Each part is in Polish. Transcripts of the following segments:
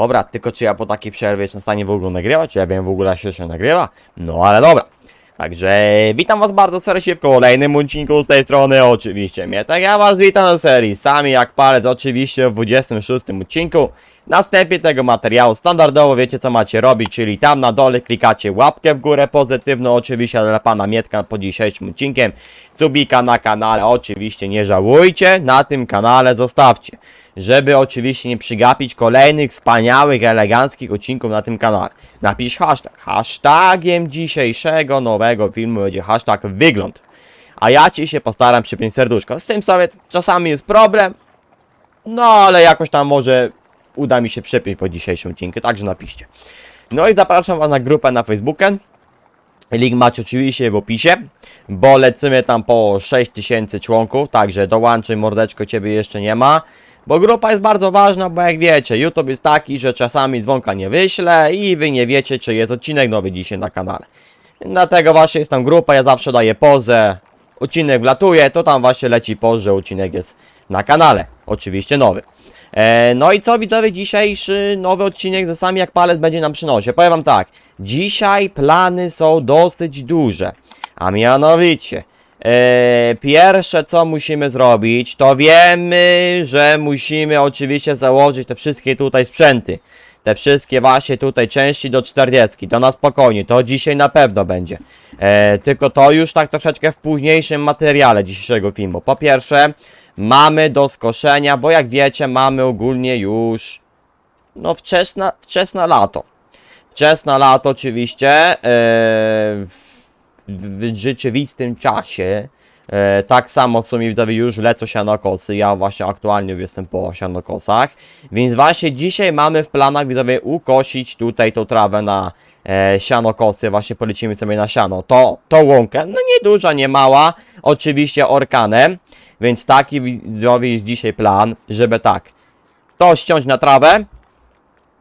Dobra, tylko czy ja po takiej przerwie jestem w stanie w ogóle nagrywać? Ja wiem w ogóle jak się jeszcze nagrywa? No ale dobra. Także witam was bardzo serdecznie w kolejnym odcinku z tej strony oczywiście mnie. Tak ja was witam na serii Sami jak palec oczywiście w 26 odcinku. Następnie tego materiału standardowo wiecie co macie robić, czyli tam na dole klikacie łapkę w górę pozytywną oczywiście dla pana Mietka pod dzisiejszym odcinkiem. Subika na kanale oczywiście nie żałujcie, na tym kanale zostawcie. Żeby oczywiście nie przygapić kolejnych wspaniałych, eleganckich odcinków na tym kanale. Napisz hashtag. Hashtagiem dzisiejszego nowego filmu będzie hashtag wygląd. A ja ci się postaram przypiąć serduszko. Z tym sobie czasami jest problem, no ale jakoś tam może uda mi się przepiąć po dzisiejszym odcinku, także napiszcie. No i zapraszam was na grupę na Facebookiem. Link macie oczywiście w opisie, bo lecimy tam po 6000 członków, także dołączaj mordeczko, ciebie jeszcze nie ma. Bo grupa jest bardzo ważna, bo jak wiecie, YouTube jest taki, że czasami dzwonka nie wyśle i wy nie wiecie, czy jest odcinek nowy dzisiaj na kanale. Dlatego właśnie jest tam grupa, ja zawsze daję pozę, odcinek wlatuje, to tam właśnie leci poz, że odcinek jest na kanale. Oczywiście nowy. E, no i co widzowie, dzisiejszy nowy odcinek ze sami jak palec będzie nam przynosił. Powiem wam tak, dzisiaj plany są dosyć duże, a mianowicie e, pierwsze co musimy zrobić, to wiemy, że musimy oczywiście założyć te wszystkie tutaj sprzęty. Te wszystkie właśnie tutaj części do 40, to na spokojnie, to dzisiaj na pewno będzie. E, tylko to już tak troszeczkę w późniejszym materiale dzisiejszego filmu. Po pierwsze, mamy do skoszenia, bo jak wiecie, mamy ogólnie już no wczesna, wczesne lato. Wczesne lato oczywiście e, w, w rzeczywistym czasie. E, tak samo w sumie widzowie już lecą sianokosy. Ja właśnie aktualnie jestem po sianokosach. Więc właśnie dzisiaj mamy w planach widzowie ukosić tutaj tą trawę na e, sianokosy. Właśnie polecimy sobie na siano. To, to łąkę, no nie duża, nie mała. Oczywiście orkanem. Więc taki widzowie jest dzisiaj plan, żeby tak. To ściąć na trawę.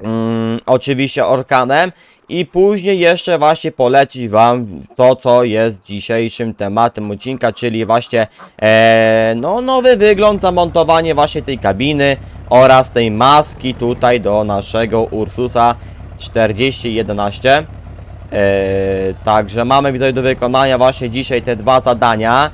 Mm, oczywiście orkanem i później jeszcze właśnie polecić wam to co jest dzisiejszym tematem odcinka, czyli właśnie e, no nowy wygląd, zamontowanie właśnie tej kabiny oraz tej maski tutaj do naszego Ursusa 4011 e, Także mamy tutaj do wykonania właśnie dzisiaj te dwa zadania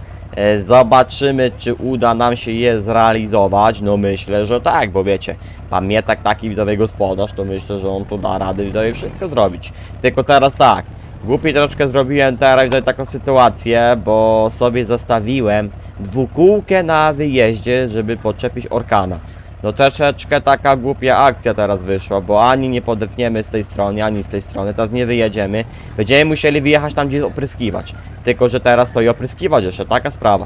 Zobaczymy, czy uda nam się je zrealizować. No myślę, że tak, bo wiecie, pan Mietak taki widzowy gospodarz, to myślę, że on tu da rady widzowie wszystko zrobić. Tylko teraz tak, głupi troszkę zrobiłem teraz widzowie taką sytuację, bo sobie zastawiłem dwukółkę na wyjeździe, żeby podczepić Orkana. No troszeczkę taka głupia akcja teraz wyszła, bo ani nie podepniemy z tej strony, ani z tej strony, teraz nie wyjedziemy. Będziemy musieli wyjechać tam, gdzie opryskiwać. Tylko, że teraz to i opryskiwać jeszcze, taka sprawa.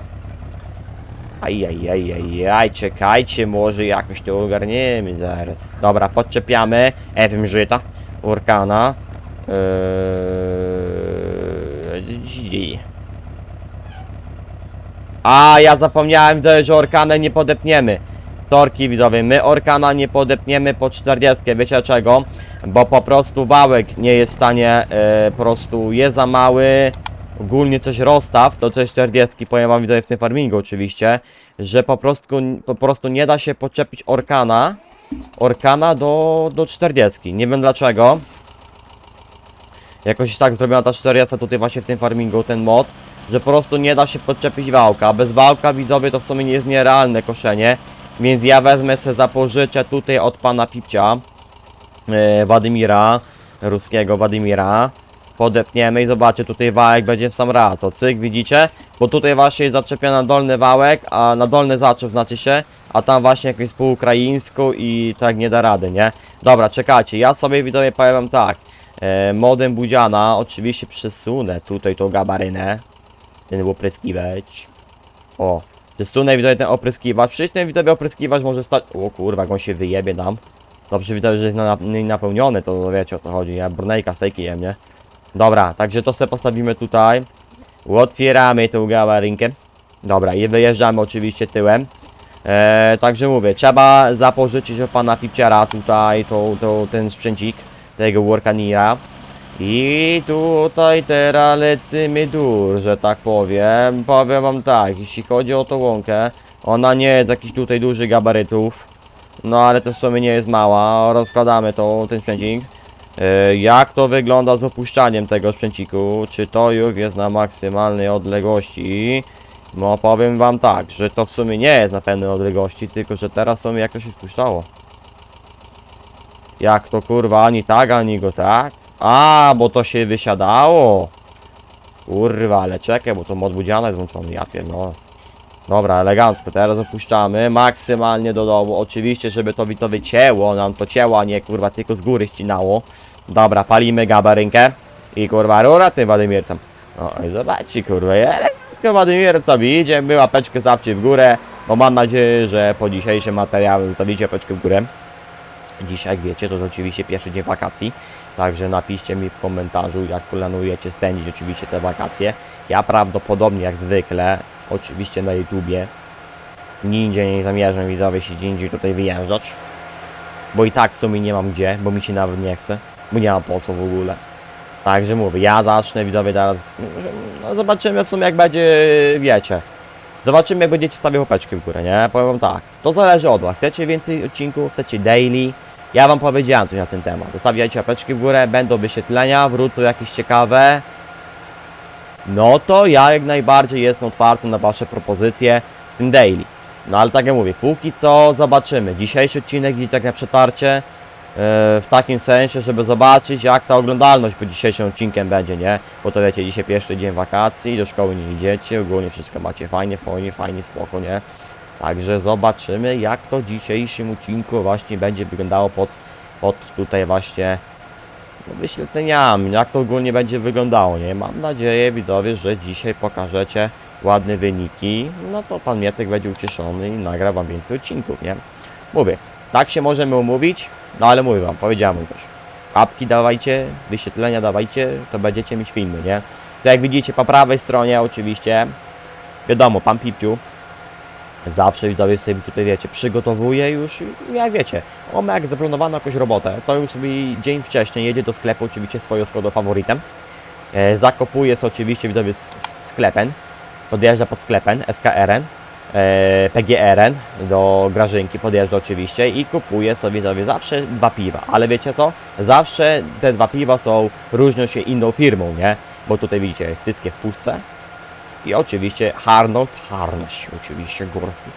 Ajajajajaj, czekajcie, może jakoś to ogarniemy zaraz. Dobra, podczepiamy. Efim żyta. Urkana. Eee... A, ja zapomniałem, że Orkanę nie podepniemy. Sorki widzowie, my Orkana nie podepniemy po 40, wiecie dlaczego? Bo po prostu wałek nie jest w stanie, e, po prostu jest za mały, ogólnie coś rozstaw, to coś 40, powiem wam widzowie w tym farmingu oczywiście, że po prostu, po prostu nie da się podczepić Orkana, Orkana do, do 40, nie wiem dlaczego. Jakoś tak zrobiona ta 40 tutaj właśnie w tym farmingu, ten mod, że po prostu nie da się podczepić wałka. Bez wałka widzowie to w sumie nie jest nierealne koszenie. Więc ja wezmę se za pożyczę tutaj od pana Pipcia e, Wadymira, ruskiego Wadymira. Podepniemy i zobaczcie, tutaj wałek będzie w sam raz. O cyk, widzicie? Bo tutaj właśnie jest zaczepiony dolny wałek, a na dolny zaczep znaczy się, a tam właśnie jakieś po ukraińsku i tak nie da rady, nie? Dobra, czekajcie, ja sobie widzowie powiem tak. E, modem Budziana oczywiście przesunę tutaj tą gabarynę. Ten opryskiwacz. O, Przesunę widzowie ten opryskiwacz. Przecież ten widzowie opryskiwacz może stać... O kurwa, jak on się wyjebie nam. Dobrze widzę, że jest na, na, napełniony, to wiecie o co chodzi. Ja brunejka stejki jem, nie? Dobra, także to sobie postawimy tutaj. Otwieramy tą gabarynkę. Dobra, i wyjeżdżamy oczywiście tyłem. Eee, także mówię, trzeba zapożyczyć od pana Pipciara tutaj to, to, ten sprzęcik tego Workanira. I tutaj teraz lecimy dur, że tak powiem. Powiem wam tak, jeśli chodzi o tą łąkę, ona nie jest jakichś tutaj dużych gabarytów. No ale to w sumie nie jest mała, rozkładamy to, ten sprzęcik. E, Jak to wygląda z opuszczaniem tego sprzęciku? Czy to już jest na maksymalnej odległości? No powiem wam tak, że to w sumie nie jest na pewnej odległości, tylko że teraz sumie jak to się spuszczało. Jak to kurwa, ani tak, ani go tak? A, bo to się wysiadało. Kurwa, ale czekaj, bo to mod budziana jest włączony, ja pierdolę. Dobra, elegancko, teraz opuszczamy maksymalnie do dołu. Oczywiście, żeby to, to wycięło, nam to cięło, a nie kurwa tylko z góry ścinało. Dobra, palimy gabarynkę i kurwa rura tym. No i zobaczcie kurwa, elegancko Wadymierc sobie idzie, my łapeczkę zawsze w górę, bo mam nadzieję, że po dzisiejszym materiale zostawicie łapeczkę w górę. Dzisiaj, jak wiecie, to jest oczywiście pierwszy dzień wakacji, także napiszcie mi w komentarzu, jak planujecie spędzić oczywiście te wakacje. Ja prawdopodobnie, jak zwykle, oczywiście na YouTubie, nigdzie nie zamierzam widzowie się gdzie indziej tutaj wyjeżdżać, bo i tak w sumie nie mam gdzie, bo mi się nawet nie chce, bo nie mam po co w ogóle. Także mówię, ja zacznę widzowie teraz, no zobaczymy w sumie jak będzie, wiecie, Zobaczymy jak będziecie stawiać łapeczki w górę, nie? Powiem wam tak, to zależy od was. Chcecie więcej odcinków, chcecie daily? Ja wam powiedziałem coś na ten temat. Zostawiajcie łapeczki w górę, będą wyświetlenia, wrócą jakieś ciekawe. No to ja jak najbardziej jestem otwarty na wasze propozycje z tym daily. No ale tak jak mówię, póki co zobaczymy. Dzisiejszy odcinek idzie tak na przetarcie. e, w takim sensie, żeby zobaczyć jak ta oglądalność po dzisiejszym odcinkiem będzie, nie? Bo to wiecie, dzisiaj pierwszy dzień wakacji, do szkoły nie idziecie, ogólnie wszystko macie fajnie, fajnie, fajnie, spoko, nie? Także zobaczymy jak to dzisiejszym odcinku właśnie będzie wyglądało pod, pod tutaj właśnie no, wyświetleniami, jak to ogólnie będzie wyglądało, nie? Mam nadzieję, widzowie, że dzisiaj pokażecie ładne wyniki, no to pan Mietek będzie ucieszony i nagra wam więcej odcinków, nie? Mówię, tak się możemy umówić, no ale mówię wam, powiedziałem coś. Apki dawajcie, wyświetlenia dawajcie, to będziecie mieć filmy, nie? To jak widzicie po prawej stronie oczywiście, wiadomo, pan Pipciu, zawsze widzowie sobie tutaj wiecie, przygotowuje już, jak wiecie, on ma jak zaplanowaną jakąś robotę, to już sobie dzień wcześniej jedzie do sklepu oczywiście swoją Skodą faworytem, e, zakopuje sobie oczywiście widzowie s- s- sklepem, podjeżdża pod sklepem SKRN, e, PGRN do Grażynki podjeżdża oczywiście i kupuje sobie widzowie zawsze dwa piwa, ale wiecie co? Zawsze te dwa piwa są, różnią się inną firmą, nie? Bo tutaj widzicie, jest tyckie w puszce, i oczywiście Harnold Harnaś, oczywiście górski,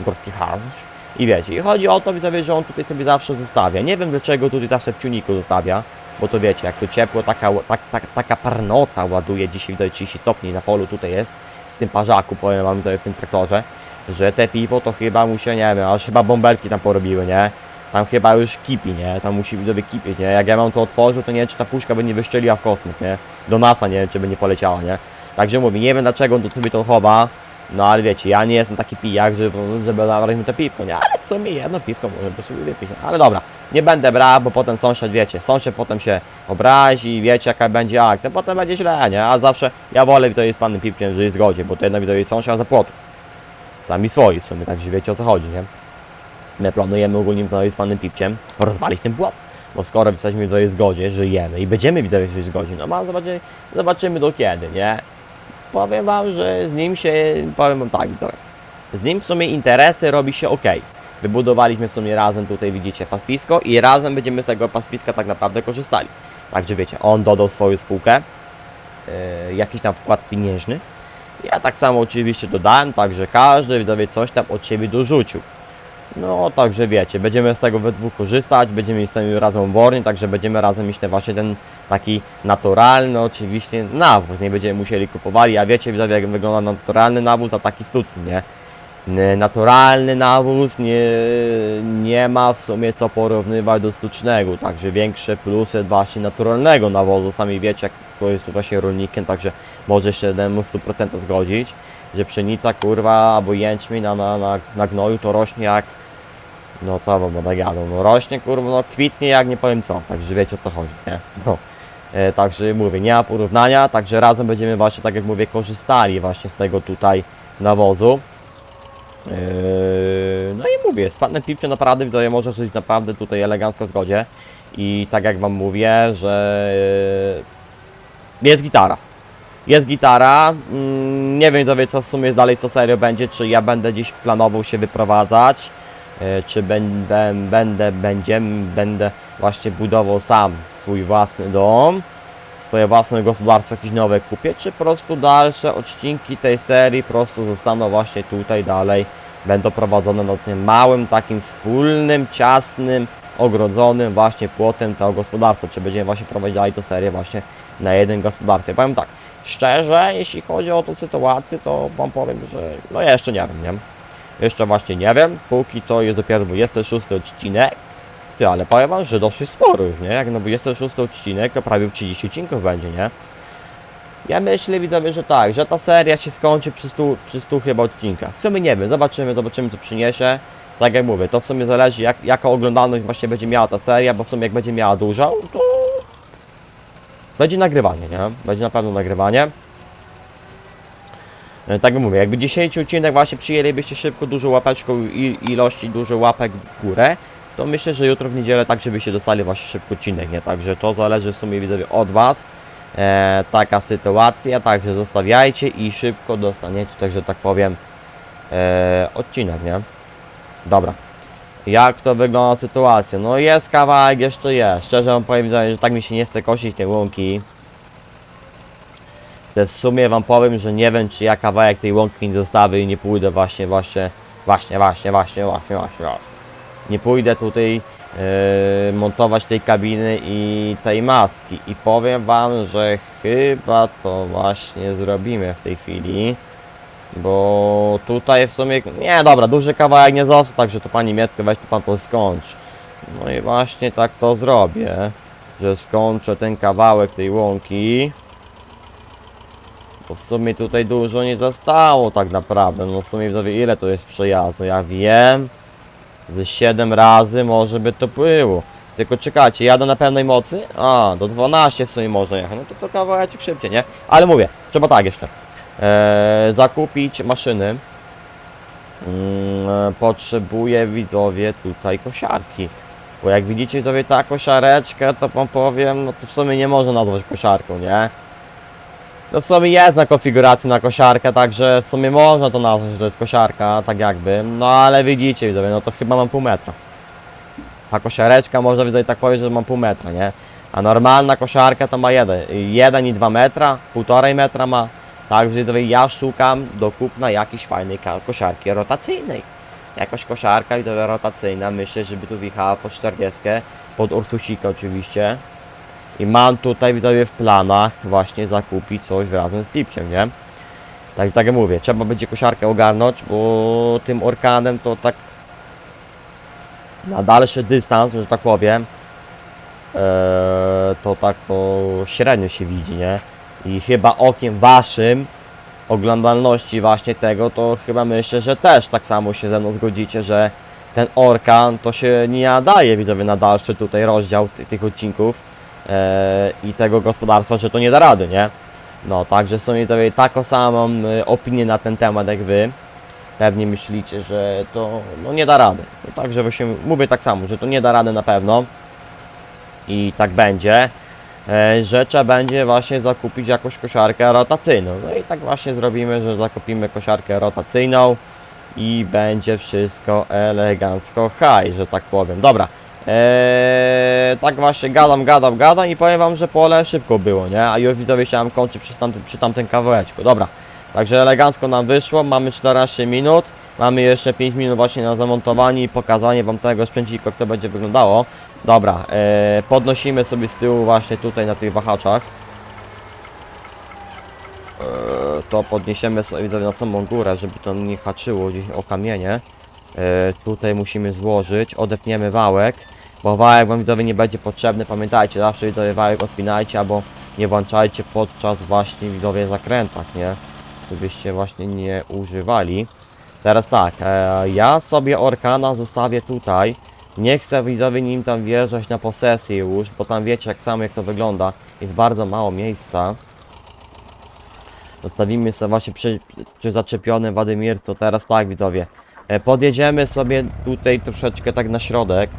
górski Harnaś. I wiecie, i chodzi o to, widzowie, że on tutaj sobie zawsze zostawia. Nie wiem dlaczego tutaj zawsze w ciuniku zostawia, bo to wiecie, jak to ciepło, taka, tak, tak, taka parnota ładuje dzisiaj, widzowie, 30 stopni na polu tutaj jest, w tym parzaku, powiem wam tutaj w tym traktorze, że te piwo to chyba mu się, nie wiem, aż chyba bąbelki tam porobiły, nie? Tam chyba już kipi, nie? Tam musi widzowie kipieć, nie? Jak ja mam to otworzył, to nie wiem, czy ta puszka by nie wyszczeliła w kosmos, nie? Do NASA, nie wiem, czy by nie poleciała, nie? Także mówię, nie wiem dlaczego on tu sobie to chowa, no ale wiecie, ja nie jestem taki pijak, żeby, żeby zabrać mu to piwko, nie? Ale co mi jedno piwko może by sobie wypić, no. ale dobra, nie będę brał, bo potem sąsiad, wiecie, sąsiad potem się obrazi, wiecie jaka będzie akcja, potem będzie źle, nie? A zawsze ja wolę to z panem piwkiem, że jest zgodzie, bo to jednak to jest sąsiad za płotu. Sami swoi w sumie, także wiecie o co chodzi, nie? My planujemy ogólnie widzowie z panem Pipciem rozwalić ten błot. Bo skoro jesteśmy w zgodzie, żyjemy i będziemy w zgodzie, no ma zobaczymy, zobaczymy do kiedy, nie? Powiem wam, że z nim się, powiem wam tak z nim w sumie interesy robi się ok. Wybudowaliśmy w sumie razem tutaj widzicie pastwisko i razem będziemy z tego pastwiska tak naprawdę korzystali. Także wiecie, on dodał swoją spółkę, yy, jakiś tam wkład pieniężny. Ja tak samo oczywiście dodałem, także każdy widzowie coś tam od siebie dorzucił. No, także wiecie, będziemy z tego we dwóch korzystać, będziemy mieć tym razem obornie, także będziemy razem mieć właśnie ten taki naturalny oczywiście nawóz, nie będziemy musieli kupowali, a wiecie jak wygląda naturalny nawóz, a taki sztuczny, nie? Naturalny nawóz nie, nie ma w sumie co porównywać do sztucznego, także większe plusy właśnie naturalnego nawozu, sami wiecie jak to jest właśnie rolnikiem, także może się temu 100% zgodzić, że pszenica kurwa albo jęczmień na, na, na, na gnoju to rośnie jak no co wam jadą, no rośnie kurwa, no kwitnie jak nie powiem co, także wiecie o co chodzi, nie? No. E, także mówię, nie ma porównania, także razem będziemy właśnie, tak jak mówię, korzystali właśnie z tego tutaj nawozu. Yy, no i mówię, z panem Pipciem naprawdę widzę, może żyć naprawdę tutaj elegancko w zgodzie. I tak jak wam mówię, że yy, jest gitara. Jest gitara. Mm, nie wiem co w sumie dalej to serio będzie, czy ja będę dziś planował się wyprowadzać. E, czy będę, będę, będziemy, będę właśnie budował sam swój własny dom, swoje własne gospodarstwo jakieś nowe kupię, czy po prostu dalsze odcinki tej serii po prostu zostaną właśnie tutaj dalej, będą prowadzone na tym małym, takim wspólnym, ciasnym, ogrodzonym właśnie płotem to gospodarstwo, czy będziemy właśnie prowadzić dalej tę serię właśnie na jednym gospodarstwie. Powiem tak, szczerze, jeśli chodzi o tę sytuację, to wam powiem, że no ja jeszcze nie wiem, nie? Jeszcze właśnie nie wiem, póki co jest dopiero 26 odcinek, ale powiem wam, że dosyć sporo już, nie? Jak na 26 odcinek, to prawie 30 odcinków będzie, nie? Ja myślę, widzowie, że tak, że ta seria się skończy przy 100, przy 100 chyba odcinkach. W sumie nie wiem, zobaczymy, zobaczymy co przyniesie. Tak jak mówię, to w sumie zależy jak, jaka oglądalność właśnie będzie miała ta seria, bo w sumie jak będzie miała dużą, to będzie nagrywanie, nie? Będzie na pewno nagrywanie. E, Tak jak mówię, jakby 10 odcinek właśnie przyjęlibyście szybko dużą łapeczką i ilości dużo łapek w górę, to myślę, że jutro w niedzielę tak, żebyście dostali właśnie szybko odcinek, nie? Także to zależy w sumie widzowie od Was. E, taka sytuacja, także zostawiajcie i szybko dostaniecie, także tak powiem, e, odcinek, nie? Dobra. Jak to wygląda sytuacja? No jest kawałek, jeszcze jest. Szczerze wam powiem, że tak mi się nie chce kosić tej łąki. W sumie wam powiem, że nie wiem, czy ja kawałek tej łąki nie zostawię i nie pójdę właśnie, właśnie, właśnie, właśnie, właśnie, właśnie, właśnie, właśnie. Nie pójdę tutaj e, montować tej kabiny i tej maski. I powiem wam, że chyba to właśnie zrobimy w tej chwili. Bo tutaj w sumie, nie dobra, duży kawałek nie został, także to pani Mietko, weź tu pan to skończ. No i właśnie tak to zrobię, że skończę ten kawałek tej łąki. Bo w sumie tutaj dużo nie zostało tak naprawdę, no w sumie ile to jest przejazdu, ja wiem. Ze 7 razy może by to było. Tylko czekajcie, jadę na pełnej mocy? A, do 12 w sumie można jechać, no to to kawałek szybciej, nie? Ale mówię, trzeba tak jeszcze. Eee, zakupić maszyny. Mm, e, potrzebuję widzowie tutaj kosiarki. Bo jak widzicie widzowie ta kosiareczka, to wam powiem, no to w sumie nie można nazwać kosiarką, nie? No w sumie jest na konfiguracji na kosiarkę, także w sumie można to nazwać, że to jest kosiarka, tak jakby. No ale widzicie widzowie, no to chyba mam pół metra. Ta kosiareczka można widzowie tak powiedzieć, że mam pół metra, nie? A normalna kosiarka to ma jeden, jeden i dwa metra, półtorej metra ma. Także widzowie, ja szukam do kupna jakiejś fajnej kosiarki rotacyjnej. Jakaś kosiarka widzowie rotacyjna, myślę, żeby tu wjechała pod 40, pod Ursusika oczywiście. I mam tutaj widzowie w planach właśnie zakupić coś razem z Pipciem, nie? Tak, tak jak mówię, trzeba będzie kosiarkę ogarnąć, bo tym orkanem to tak na dalszy dystans, że tak powiem, eee, to tak to średnio się widzi, nie? I chyba okiem waszym oglądalności właśnie tego, to chyba myślę, że też tak samo się ze mną zgodzicie, że ten orkan to się nie nadaje widzowie na dalszy tutaj rozdział ty, tych odcinków e, i tego gospodarstwa, że to nie da rady, nie? No, także są widzowie taką samą e, opinię na ten temat jak wy. Pewnie myślicie, że to no, nie da rady. No, także właśnie mówię tak samo, że to nie da rady na pewno. I tak będzie. E, że trzeba będzie właśnie zakupić jakąś kosiarkę rotacyjną. No i tak właśnie zrobimy, że zakupimy kosiarkę rotacyjną i będzie wszystko elegancko high, że tak powiem. Dobra. Eee, tak właśnie gadam, gadam, gadam i powiem wam, że pole szybko było, nie? A już widzowie chciałem kończyć przy tamtym, przy tamtym kawałeczku. Dobra. Także elegancko nam wyszło, mamy 14 minut. Mamy jeszcze 5 minut właśnie na zamontowanie i pokazanie wam tego sprzęciku, jak to będzie wyglądało. Dobra, e, podnosimy sobie z tyłu właśnie tutaj na tych wahaczach. E, to podniesiemy sobie na samą górę, żeby to nie haczyło gdzieś o kamienie. E, tutaj musimy złożyć, odepniemy wałek, bo wałek wam widzowie nie będzie potrzebny. Pamiętajcie, zawsze widzowie wałek odpinajcie albo nie włączajcie podczas właśnie widzowie zakrętach, nie? Żebyście właśnie nie używali. Teraz tak, e, ja sobie Orkana zostawię tutaj. Nie chcę widzowie nim tam wjeżdżać na posesję już, bo tam wiecie jak samo jak to wygląda. Jest bardzo mało miejsca. Zostawimy sobie właśnie przy, przy zaczepionym Wadymir, to teraz tak widzowie. E, podjedziemy sobie tutaj troszeczkę tak na środek.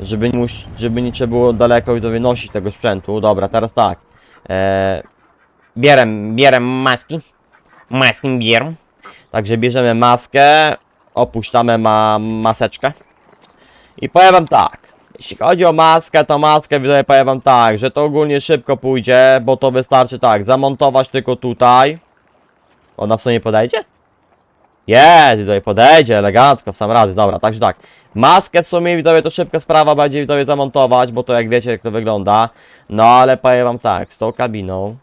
Żeby nie, żeby nie trzeba było daleko widzowie nosić tego sprzętu. Dobra, teraz tak. E, bierem maski. Maski bierem. Także bierzemy maskę, opuszczamy ma maseczkę. I powiem wam tak, jeśli chodzi o maskę, to maskę widzowie powiem wam tak, że to ogólnie szybko pójdzie, bo to wystarczy tak, zamontować tylko tutaj. Ona w sumie podejdzie? Jest, widzowie, podejdzie elegancko w sam raz, dobra, także tak. Maskę w sumie widzowie to szybka sprawa będzie widzowie zamontować, bo to jak wiecie jak to wygląda. No ale powiem wam tak, z tą kabiną.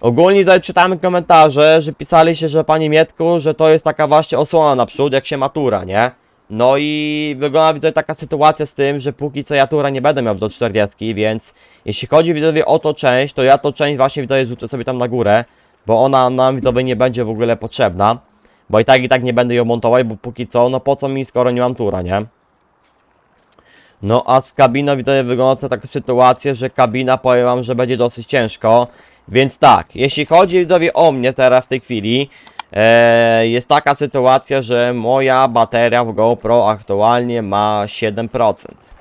Ogólnie widzowie czytamy komentarze, że pisali się, że panie Mietku, że to jest taka właśnie osłona naprzód, jak się matura, nie? No i wygląda widzę taka sytuacja z tym, że póki co ja tura nie będę miał do 40, więc jeśli chodzi widzowie o to część, to ja to część właśnie widzowie rzucę sobie tam na górę, bo ona nam widzowie nie będzie w ogóle potrzebna, bo i tak i tak nie będę ją montować, bo póki co, no po co mi skoro nie mam tura, nie? No a z kabiną widzowie wygląda taka sytuacja, że kabina powiem wam, że będzie dosyć ciężko, więc tak, jeśli chodzi widzowie o mnie teraz w tej chwili, e, jest taka sytuacja, że moja bateria w GoPro aktualnie ma 7%.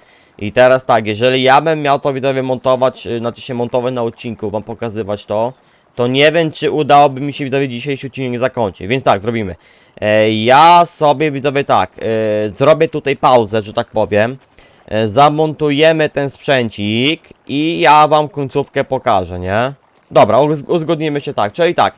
I teraz tak, jeżeli ja bym miał to widzowie montować, y, znaczy się montować na odcinku, wam pokazywać to, to nie wiem, czy udałoby mi się widzowie dzisiejszy odcinek zakończyć. Więc tak, zrobimy. E, ja sobie widzowie tak, e, zrobię tutaj pauzę, że tak powiem. E, zamontujemy ten sprzęcik i ja wam końcówkę pokażę, nie? Dobra, uz- uzgodnimy się tak, czyli tak.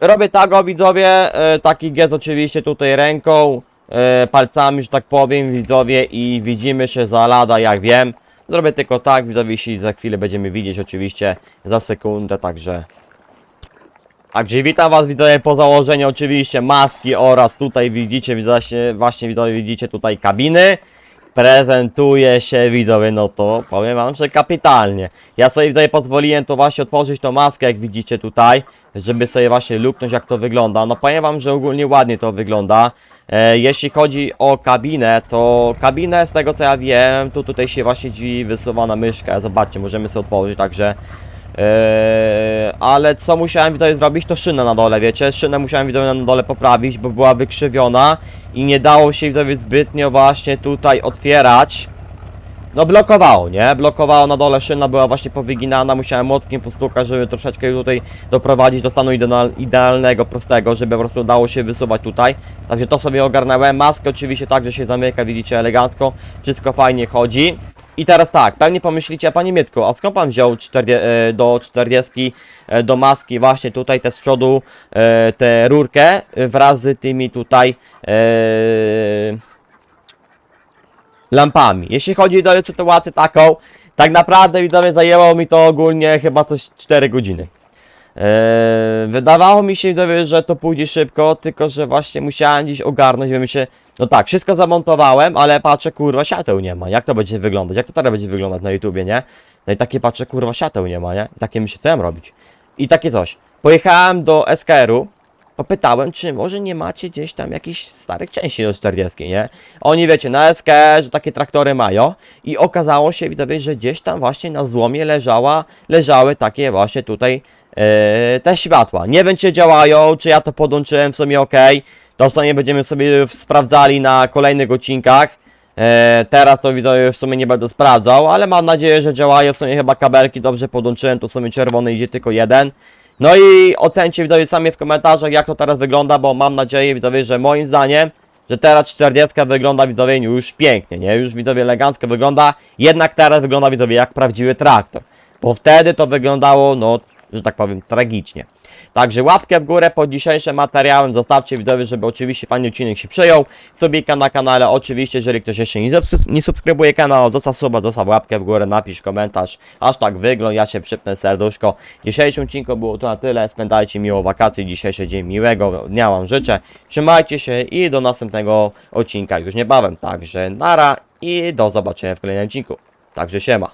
Robię tak, o widzowie, e, taki gest oczywiście tutaj ręką, e, palcami, że tak powiem, widzowie i widzimy się za lada, jak wiem. Zrobię tylko tak, widzowie, za chwilę będziemy widzieć oczywiście za sekundę, także... Także witam was widzowie po założeniu oczywiście maski oraz tutaj widzicie, właśnie, właśnie widzowie widzicie tutaj kabiny. Prezentuje się widzowie, no to powiem wam, że kapitalnie. Ja sobie widzowie pozwoliłem to właśnie otworzyć tą maskę, jak widzicie tutaj, żeby sobie właśnie luknąć jak to wygląda. No powiem wam, że ogólnie ładnie to wygląda. E, jeśli chodzi o kabinę, to kabinę z tego co ja wiem, tu tutaj się właśnie drzwi wysuwa na myszkę, zobaczcie, możemy sobie otworzyć, także... Eee, ale co musiałem widzowie zrobić, to szynę na dole, wiecie? Szynę musiałem na dole poprawić, bo była wykrzywiona i nie dało się widzowie zbytnio właśnie tutaj otwierać. No blokowało, nie? Blokowało na dole, szyna była właśnie powyginana, musiałem młotkiem postukać, żeby troszeczkę tutaj doprowadzić do stanu ideal, idealnego, prostego, żeby po prostu dało się wysuwać tutaj. Także to sobie ogarnąłem, maskę oczywiście także się zamyka, widzicie, elegancko, wszystko fajnie chodzi. I teraz tak, pewnie pomyślicie, panie Mietku, a skąd pan wziął 40, e, do 40 e, do maski właśnie tutaj te z przodu e, tę rurkę wraz z tymi tutaj lampami. Jeśli chodzi o sytuację taką, tak naprawdę widzowie zajęło mi to ogólnie chyba coś 4 godziny. Eee, wydawało mi się że to pójdzie szybko, tylko że właśnie musiałem gdzieś ogarnąć, mi się... No tak, wszystko zamontowałem, ale patrzę, kurwa, świateł nie ma. Jak to będzie wyglądać? Jak to teraz będzie wyglądać na YouTubie, nie? No i takie patrzę, kurwa, świateł nie ma, nie? I takie co ja mam robić? I takie coś. Pojechałem do SKR-u, popytałem, czy może nie macie gdzieś tam jakichś starych części do 40, nie? Oni wiecie, na SKR, że takie traktory mają i okazało się, widzowie, że gdzieś tam właśnie na złomie leżała, leżały takie właśnie tutaj te światła. Nie wiem, czy działają, czy ja to podłączyłem w sumie ok. To sumie będziemy sobie sprawdzali na kolejnych odcinkach. E, teraz to widzowie w sumie nie będę sprawdzał, ale mam nadzieję, że działają. W sumie chyba kabelki dobrze podłączyłem, tu w sumie czerwony idzie tylko jeden. No i ocencie widzowie sami w komentarzach jak to teraz wygląda, bo mam nadzieję widzowie, że moim zdaniem, że teraz 40 wygląda widzowie już pięknie, nie? Już widzowie elegancko wygląda, jednak teraz wygląda widzowie jak prawdziwy traktor. Bo wtedy to wyglądało, no, że tak powiem, tragicznie. Także łapkę w górę pod dzisiejszym materiałem, zostawcie widzowie, żeby oczywiście fajny odcinek się przyjął. Subika na kanale, oczywiście, jeżeli ktoś jeszcze nie, subs- nie subskrybuje kanału, zostaw suba, zostaw łapkę w górę, napisz komentarz, aż tak wygląd, ja się przypnę serduszko. W dzisiejszym odcinku było to na tyle, spędzajcie miło wakacje, dzisiejszy dzień miłego dnia wam życzę, trzymajcie się i do następnego odcinka już niebawem, także nara i do zobaczenia w kolejnym odcinku. Także siema.